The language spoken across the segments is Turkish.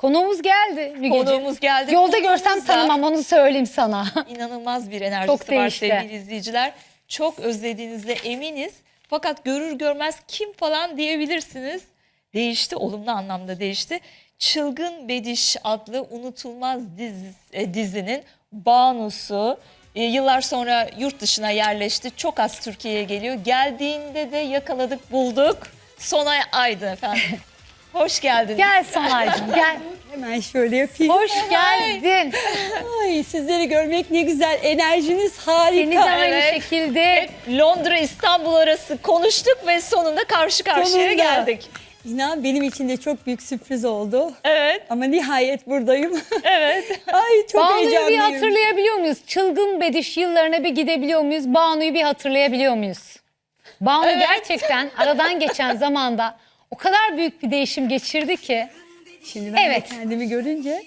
Konuğumuz geldi Mügeciğim. Konuğumuz geldi. Yolda görsem da tanımam onu söyleyeyim sana. İnanılmaz bir enerjisi Çok var değişti. sevgili izleyiciler. Çok özlediğinizde eminiz. Fakat görür görmez kim falan diyebilirsiniz. Değişti, olumlu anlamda değişti. Çılgın Bediş adlı unutulmaz dizi, e, dizinin Banusu e, yıllar sonra yurt dışına yerleşti. Çok az Türkiye'ye geliyor. Geldiğinde de yakaladık, bulduk. Sonay Aydın efendim. Hoş geldiniz. Gel Sonaycığım gel. Hemen şöyle yapayım. Hoş geldin. Ay sizleri görmek ne güzel. Enerjiniz harika. Seni de aynı Evet. şekilde. Londra İstanbul arası konuştuk ve sonunda karşı karşıya Sonunda. geldik. İnan benim için de çok büyük sürpriz oldu. Evet, Ama nihayet buradayım. evet. Ay çok Banu'yu bir heyecanlıyım. hatırlayabiliyor muyuz? Çılgın Bediş yıllarına bir gidebiliyor muyuz? Banu'yu bir hatırlayabiliyor muyuz? Banu gerçekten aradan geçen zamanda o kadar büyük bir değişim geçirdi ki. Şimdi ben Evet. de kendimi görünce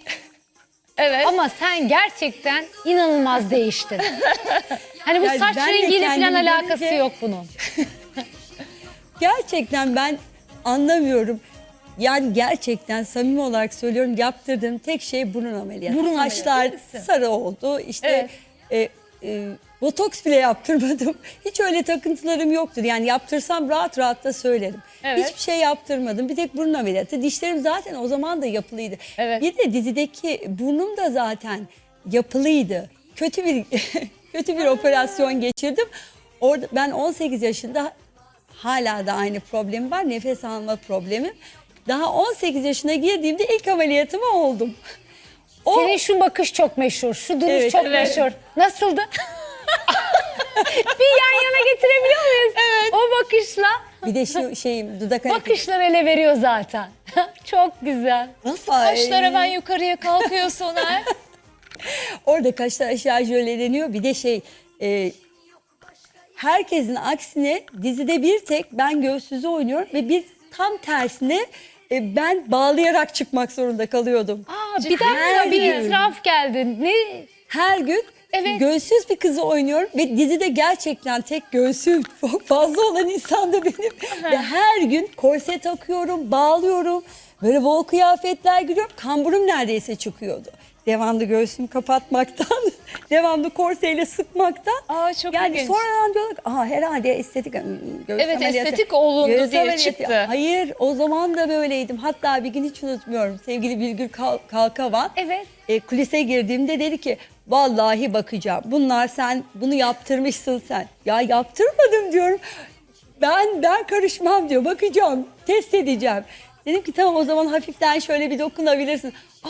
Evet. Ama sen gerçekten inanılmaz değiştin. Hani bu Yani saç ben de rengiyle falan kendimi alakası görünce- yok bunun. gerçekten ben anlamıyorum. Yani gerçekten samimi olarak söylüyorum yaptırdığım tek şey burun ameliyatı. Burun ameliyatı, Saçlar sarı oldu. İşte Evet. e, e, botoks bile yaptırmadım. Hiç öyle takıntılarım yoktur. Yani yaptırsam rahat rahat da söylerim. Evet. Hiçbir şey yaptırmadım. Bir tek burun ameliyatı. Dişlerim zaten o zaman da yapılıydı. Evet. Bir de dizideki burnum da zaten yapılıydı. Kötü bir kötü bir operasyon geçirdim. Orada ben 18 yaşında hala da aynı problemim var. Nefes alma problemim. Daha 18 yaşına girdiğimde ilk ameliyatımı oldum. O Senin şu bakış çok meşhur. Şu duruş Evet, çok evet. meşhur. Nasıldı? bir yan yana getirebiliyor muyuz? Evet. O bakışla. bir de şu şeyim dudak. Bakışlar ele veriyor zaten. çok güzel. Nasıl kaşlar hemen yukarıya kalkıyor Soner? Orada kaşlar aşağı jöleleniyor. Bir de şey e, herkesin aksine dizide bir tek ben göğsüzü oynuyorum ve bir tam tersine e, ben bağlayarak çıkmak zorunda kalıyordum. Aa, bir dakika bir misin? itiraf geldi. Ne? Her gün Evet. göğsüz bir kızı oynuyorum ve dizide gerçekten tek göğsü çok fazla olan insan da benim. ve her gün korse takıyorum, bağlıyorum. Böyle bol kıyafetler giriyorum. Kamburum neredeyse çıkıyordu. Devamlı göğsümü kapatmaktan, devamlı korseyle sıkmaktan. Aa, çok yani ilginç. sonradan diyorlar ki Aa, herhalde estetik ıı, göğüs Evet, ameliyatı- estetik olundu göğüs diye ameliyatı- çıktı. Hayır o zaman da böyleydim. Hatta bir gün hiç unutmuyorum. Sevgili Bilgül Kal- Kalkavan Evet. e, kulise girdiğimde dedi ki vallahi bakacağım. Bunlar sen bunu yaptırmışsın sen. Ya yaptırmadım diyorum. Ben ben karışmam diyor. Bakacağım. Test edeceğim. Dedim ki tamam o zaman hafiften şöyle bir dokunabilirsin. Aa,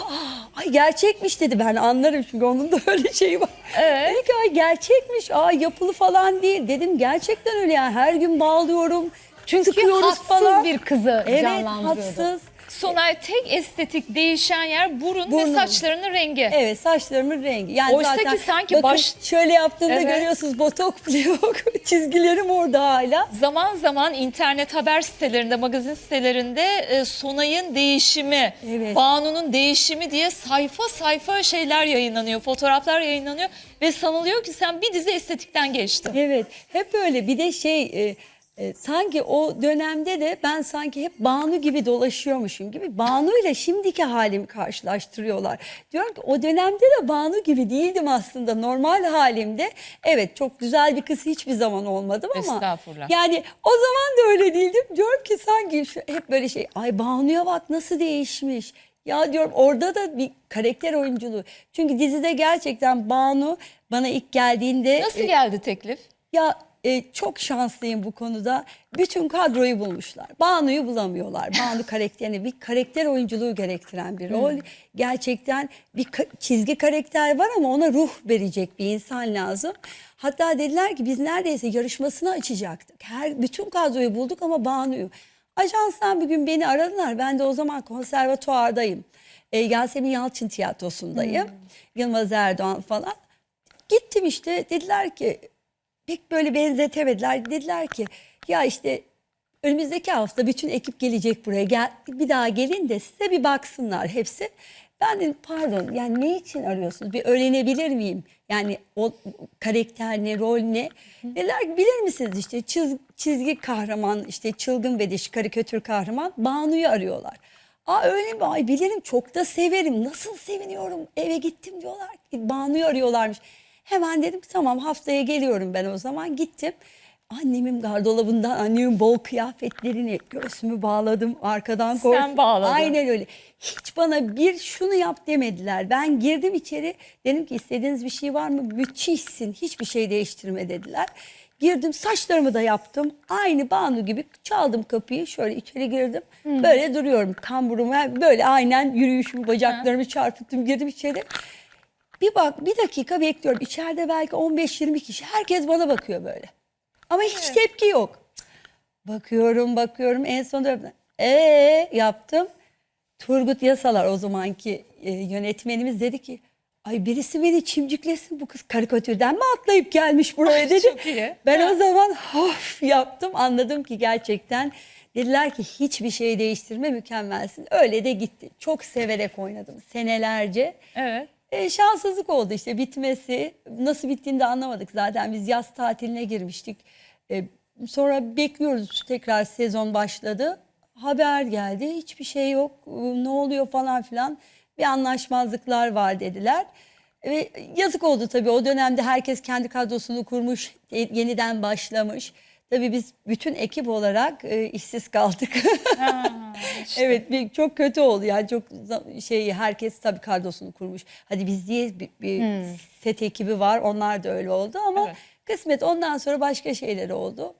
ay gerçekmiş dedi. Ben anlarım çünkü onun da öyle şeyi var. Evet. Dedi ki ay gerçekmiş. Aa yapılı falan değil. Dedim gerçekten öyle yani. Her gün bağlıyorum. Çünkü sıkıyoruz falan. bir kızı Evet canlandırıyordu. hassız. Soner tek estetik değişen yer burun ve Burnum. saçlarının rengi. Evet saçlarımın rengi. Yani Oysa zaten ki sanki bakın baş- şöyle yaptığımda Evet. görüyorsunuz botok bile yok. Çizgilerim orada hala. Zaman zaman internet haber sitelerinde, magazin sitelerinde e, Sonay'ın değişimi, Evet. Banu'nun değişimi diye sayfa sayfa şeyler yayınlanıyor, fotoğraflar yayınlanıyor ve sanılıyor ki sen bir dizi estetikten geçtin. Evet hep öyle bir de şey e, e, sanki o dönemde de ben sanki hep Banu gibi dolaşıyormuşum gibi. Banu ile şimdiki halimi karşılaştırıyorlar. Diyorum ki o dönemde de Banu gibi değildim aslında normal halimde. Evet çok güzel bir kız hiçbir zaman olmadım ama. Estağfurullah. Yani o zaman da öyle değildim. Diyorum ki sanki şu, hep böyle şey ay Banu'ya bak nasıl değişmiş. Ya diyorum orada da bir karakter oyunculuğu. Çünkü dizide gerçekten Banu bana ilk geldiğinde Nasıl e, geldi teklif? ya e, çok şanslıyım bu konuda. Bütün kadroyu bulmuşlar. Banu'yu bulamıyorlar. Banu karakterini bir karakter oyunculuğu gerektiren bir rol. Gerçekten bir ka- çizgi karakter var ama ona ruh verecek bir insan lazım. Hatta dediler ki biz neredeyse yarışmasını açacaktık. Her bütün kadroyu bulduk ama Banu'yu. Ajanstan bir gün beni aradılar. Ben de o zaman konservatuardayım. E, Yasemin Yalçın tiyatrosundayım. Yılmaz Erdoğan falan. Gittim işte dediler ki pek böyle benzetemediler. Dediler ki ya işte önümüzdeki hafta bütün ekip gelecek buraya. Gel, bir daha gelin de size bir baksınlar hepsi. Ben dedim pardon yani ne için arıyorsunuz? Bir öğrenebilir miyim? Yani o karakter ne, rol ne? Ki bilir misiniz işte çiz- çizgi kahraman, işte çılgın ve diş karikatür kahraman Banu'yu arıyorlar. Aa öyle mi? Ay bilirim çok da severim. Nasıl seviniyorum. Eve gittim diyorlar Banu'yu arıyorlarmış. Hemen dedim tamam haftaya geliyorum ben o zaman. Gittim. Annemin gardırobundan annemin bol kıyafetlerini göğsümü bağladım arkadan Sen korse- bağladın. Aynen öyle. Hiç bana bir şunu yap demediler. Ben girdim içeri dedim ki istediğiniz bir şey var mı? Müthişsin hiçbir şey değiştirme dediler. Girdim saçlarımı da yaptım. Aynı Banu gibi çaldım kapıyı şöyle içeri girdim. Böyle duruyorum kamburumu böyle aynen yürüyüşümü bacaklarımı çarpıttım girdim içeri. Bir bak bir dakika bekliyorum. İçeride belki 15-20 kişi. Herkes bana bakıyor böyle. Ama hiç tepki yok. Bakıyorum bakıyorum en sonunda ee yaptım. Turgut Yasalar o zamanki e, yönetmenimiz dedi ki ay birisi beni çimciklesin bu kız karikatürden mi atlayıp gelmiş buraya dedi. çok iyi. Ben o zaman of yaptım anladım ki gerçekten dediler ki hiçbir şey değiştirme mükemmelsin. Öyle de gitti. Çok severek oynadım senelerce. Evet. E, şanssızlık oldu işte bitmesi. Nasıl bittiğini de anlamadık zaten. Biz yaz tatiline girmiştik. E, sonra bekliyoruz tekrar sezon başladı. Haber geldi. Hiçbir şey yok. E, ne oluyor falan filan. Bir anlaşmazlıklar var dediler. Ve yazık oldu tabii. O dönemde herkes kendi kadrosunu kurmuş, e, yeniden başlamış. Tabii biz bütün ekip olarak e, işsiz kaldık. Ha, işte. Evet bir, çok kötü oldu yani çok şey herkes tabii kadrosunu kurmuş. Hadi biz diye bir, bir set ekibi var onlar da öyle oldu ama Evet. kısmet ondan sonra başka şeyler oldu.